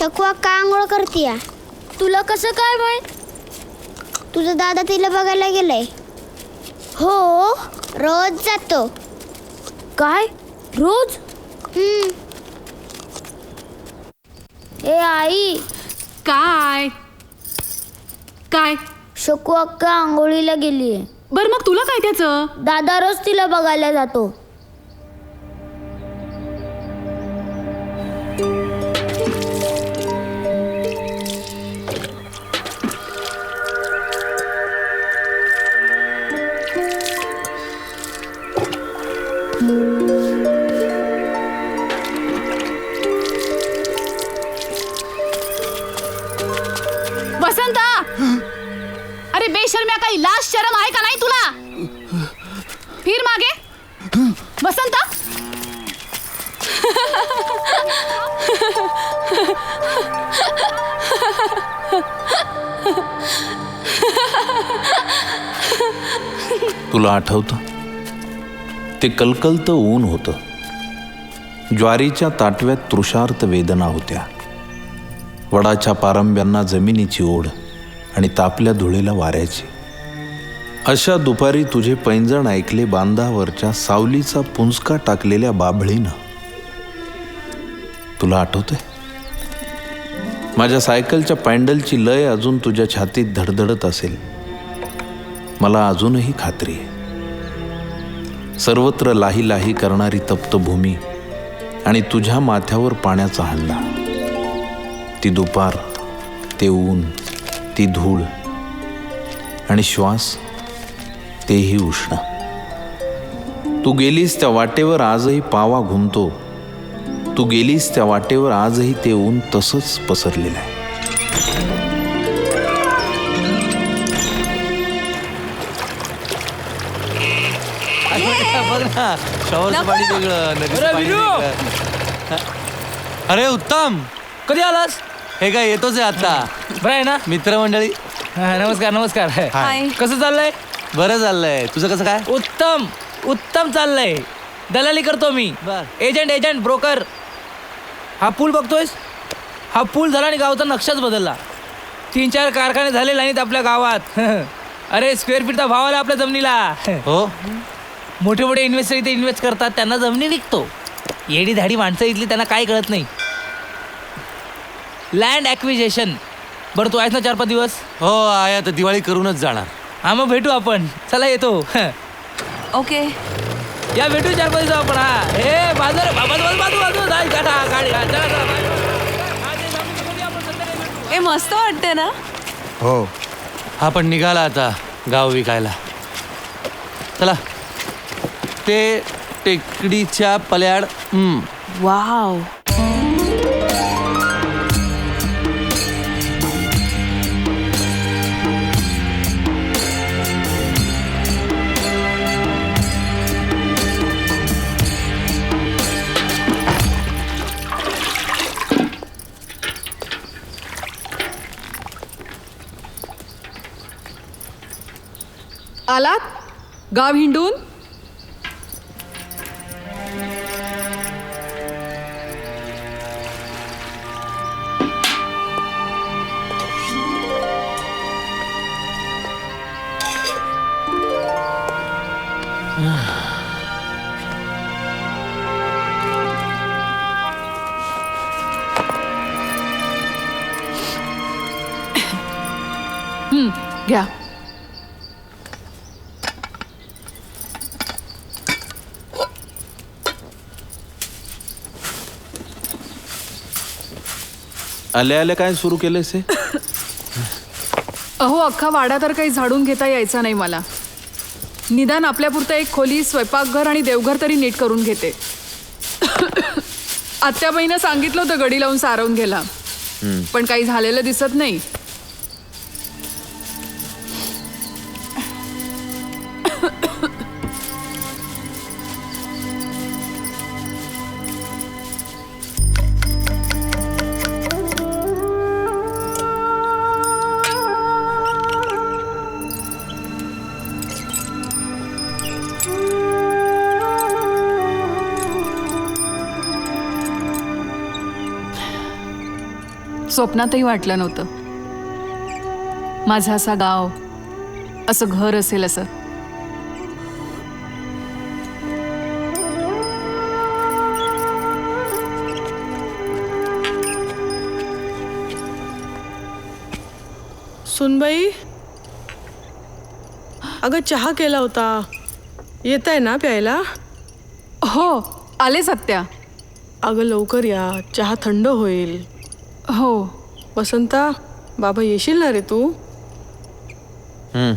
शकवा का? आंघोळ करतीया तुला कसं काय माहीत? तुझा दादा तिला बघायला गेलाय. हो? रोज जातो. काय? रोज? हम्म, ए आई. काय? काय? शकू अक्का आंघोळीला गेलीये. बर मग तुला काय त्याचं? दादा रोज तिला बघायला जातो. अरे काही लाज शरम आहे का नाही तुला? फिर मागे. वसंत तुला आठवतं? ते कलकलतं ऊन होतं. ज्वारीच्या ताटव्यात तृषार्थ वेदना होत्या. वडाच्या पारंब्यांना जमिनीची ओढ आणि तापल्या धुळेला वाऱ्याची. अशा दुपारी तुझे पैंजण ऐकले बांधावरच्या सावलीचा पुंजका टाकलेल्या बाभळीनं. तुला आठवतंय? माझ्या सायकलच्या पॅन्डलची लय अजून तुझ्या छातीत धडधडत असेल. मला अजूनही खात्री आहे. सर्वत्र लाही लाही करणारी तप्त भूमी आणि तुझ्या माथ्यावर पाण्याचा हल्ला. ती दुपार ते ऊन ती धूळ आणि श्वास तेही उष्ण. तू गेलीस त्या वाटेवर आजही पावा घुमतो. तू गेलीस त्या वाटेवर आजही ते ऊन तसंच पसरलेलं आहे. अरे उत्तम! कधी आलास? हे काय येतोच आहे आता. बरं आहे ना? मित्रमंडळी. हा, नमस्कार नमस्कार. हाय. कसं चाललंय? बरं चाललंय. तुझं कसं काय? उत्तम. उत्तम चाललंय. दलाली करतो मी. बर. Agent agent broker. हा पूल बघतोयस? हा पूल झाला आणि गावचा नक्षाच बदलला. तीन चार कारखाने झाले नाहीत आपल्या गावात. अरे स्क्वेअर फीटचा भाव आला आपल्या जमिनीला. हो. मोठे मोठे इन्व्हेस्टर इथे इन्व्हेस्ट करतात. त्यांना जमिनी विकतो. येडी धाडी माणसं इथली त्यांना काय कळत नाही. लँड ॲक्विजेशन बरं तू आहेस ना चार पाच दिवस? हो आहे. आता दिवाळी करूनच जाणार. हा मग भेटू आपण. चला येतो. ओके. या भेटू चार पाच दिवस आपण. हा. हे बाजू बाजू बाजू बाजू बाजू जाय, गाठा, गाडी हा, चला, चला, बाय, बाय. ते जमिनी बघूया आपण संध्याकाळी भेटू. मस्त वाटते ना? हो. हा पण निघाला आता गाव विकायला. चला. ते टेकडीच्या पल्याड हम्म. वाव. आलात? गाव हिंडून? घ्या आल्या आल्या काय सुरू केलंयस हे? अहो अख्खा वाडा तर काही झाडून घेता यायचा नाही मला. निदान आपल्यापुरतं एक खोली स्वयंपाकघर आणि देवघर तरी नीट करून घेते. आत्याबाईनं सांगितलं होतं गडी लावून सारवून गेला पण काही झालेलं दिसत नाही. स्वप्नातही वाटलं नव्हतं. माझं असा गाव असं घर असेल असं. सुनबाई अगं चहा केला होता. येत आहे ना प्यायला? हो आले सत्या. अगं लवकर या चहा थंड होईल. हो वसंता बाबा येशील ना रे तू हम्म.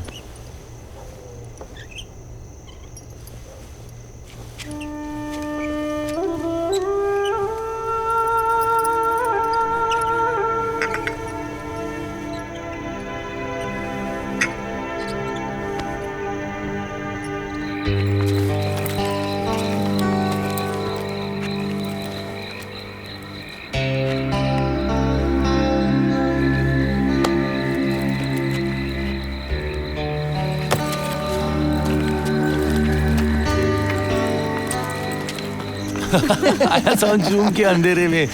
आया जूम के अंधेरे में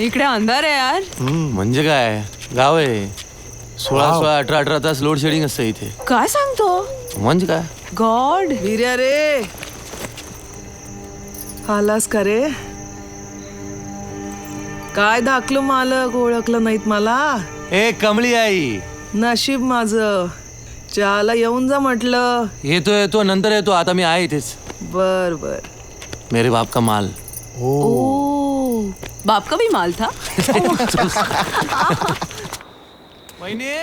इकडे अंधार आहे यार. हम्म, म्हणजे काय? गाव आहे. सोळा सोळा अठरा अठरा तास लोड शेडिंग असतं इथे. काय सांगतो? म्हणजे काय? गॉड वीर्या रे. आलास का रे? काय दाखलो मालक ओळखलं नाहीत मला? ए कमळी आई. नशीब माझं. चहाला येऊन जा म्हटलं. येतो येतो नंतर येतो. आता मी आहे इथेच. बर बर. मेरे बाप का माल। ओ। बाप का भी माल था? महिने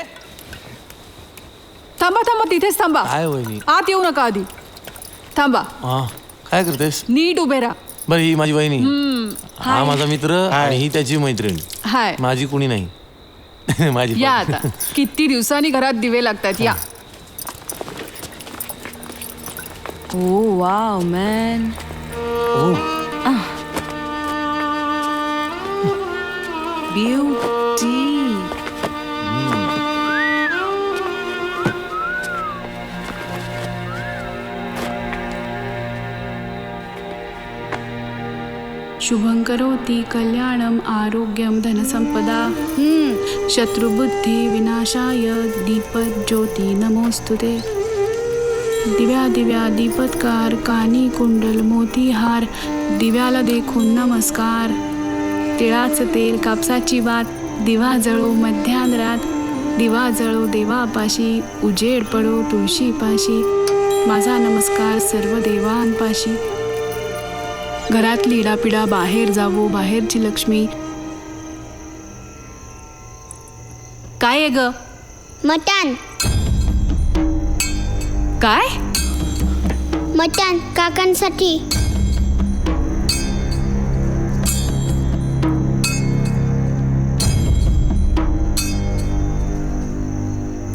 थांबा थांबा तिथेच थांबा. काय वहिनी? आत येऊ नका आधी. थांबा. हा काय करतेस? नीट उभे राहा. बरं ही माझी वहिनी. हा माझा मित्र आणि ही त्याची मैत्रीण. हाय. माझी कुणी नाही. माझी या पण. आता. किती दिवसांनी घरात दिवे लागतात या. ओ वाव मॅन शुभं करोति कल्याणम् आरोग्यं धनसम्पदा शत्रुबुद्धिविनाशाय दीपज्योति नमोऽस्तु ते दिव्या दिव्या दीपत्कार कानी कुंडल मोतीहार दिव्याला देखून नमस्कार. तिळाचं तेल कापसाची वात दिवा जळो मध्यानरात दिवा जळो देवापाशी उजेड पडो तुळशीपाशी. माझा नमस्कार सर्व देवांपाशी. घरातली इडापिडा बाहेर जावो बाहेरची लक्ष्मी. काय आहे ग? मटण. काय? मटण काकांसाठी.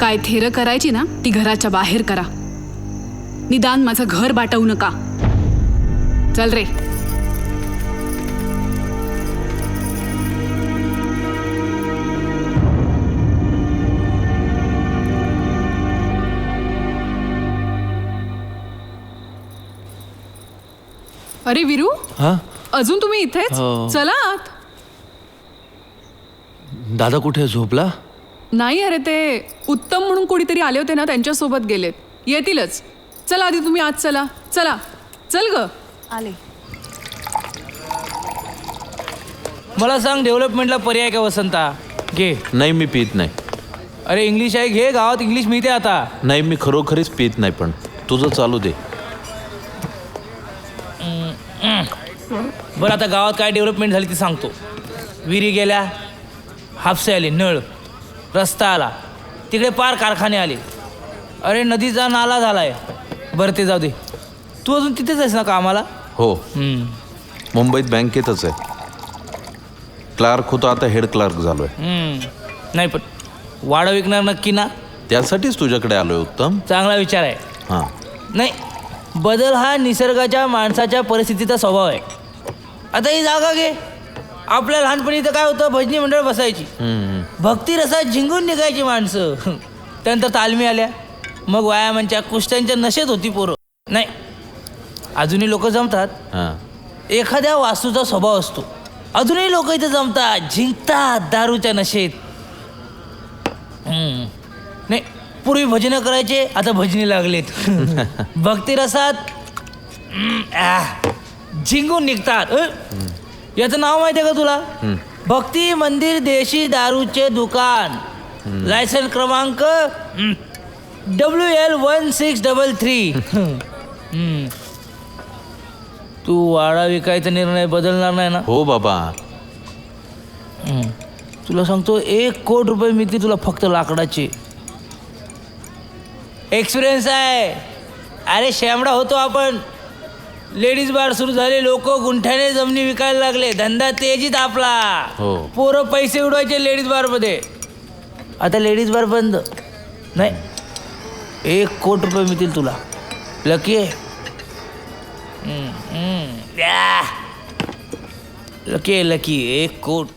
काय थेर करायची ना ती घराच्या बाहेर करा. निदान माझं घर बाटवू नका. चल रे. अरे विरू? हा? अजून तुम्ही इथेच? हो. चला आत. दादा कुठे झोपला? नाही अरे ते उत्तम म्हणून कोणीतरी आले होते ना त्यांच्यासोबत गेलेत. येतीलच. चला आधी तुम्ही आत चला. चला. चल ग. आले. मला सांग डेव्हलपमेंटला पर्याय का वसंता? घे. नाही मी पित नाही. अरे इंग्लिश आहे घे. गावात इंग्लिश मिळते आता. नाही मी खरोखरीच पित नाही पण तुझं चालू दे. बरं आता गावात काय डेव्हलपमेंट झाली ते सांगतो. विहिरी गेल्या हापसे आले नळ रस्ता आला तिकडे पार कारखाने आले. अरे नदीचा नाला झालाय. बरं ते जाऊ दे. तू अजून तिथेच आहेस ना कामाला? हो. हम्म, मुंबईत बँकेतच आहे. क्लार्क होतो आता हेड क्लार्क झालोय. हम्म. नाही पण वाडं विकणार नक्की ना? त्यासाठीच तुझ्याकडे आलोय उत्तम. चांगला विचार आहे. हां. नाही बदल हा निसर्गाच्या माणसाच्या परिस्थितीचा स्वभाव आहे. आता ही जागा घे. आपल्या लहानपणी तर काय होतं भजनी मंडळ बसायची. भक्ती रसात झिंगून निघायची माणसं. त्यानंतर तालमी आल्या. मग व्यायामांच्या कुस्त्यांच्या नशेत होती पोरं. नाही अजूनही लोक जमतात. हां. एखाद्या वास्तूचा स्वभाव असतो. अजूनही लोक इथे जमतात. जिंकतात दारूच्या नशेत. नाही पूर्वी भजनं करायचे आता भजनी लागलेत. भक्ती रसात झिंगून निघतात अ? याचं नाव माहिती आहे का तुला? भक्ती मंदिर देशी दारूचे दुकान. लायसन क्रमांक W L one six double three तू वाडा विकायचा निर्णय बदलणार नाही ना? हो बाबा. हम्म. तुला सांगतो एक कोट रुपये मिळतील तुला फक्त लाकडाचे. एक्सपिरियन्स आहे. अरे शेमडा होतो आपण. लेडीज बार सुरू झाले लोक गुंठ्याने जमिनी विकायला लागले धंदा तेजीत आपला. हो. पोरं पैसे उडवायचे लेडीज बारमध्ये आता लेडीज बार बंद. नाही एक कोट रुपये मिळतील तुला. लकी आहे. हम्म, हम्म. या. लकी आहे लकी एक कोट.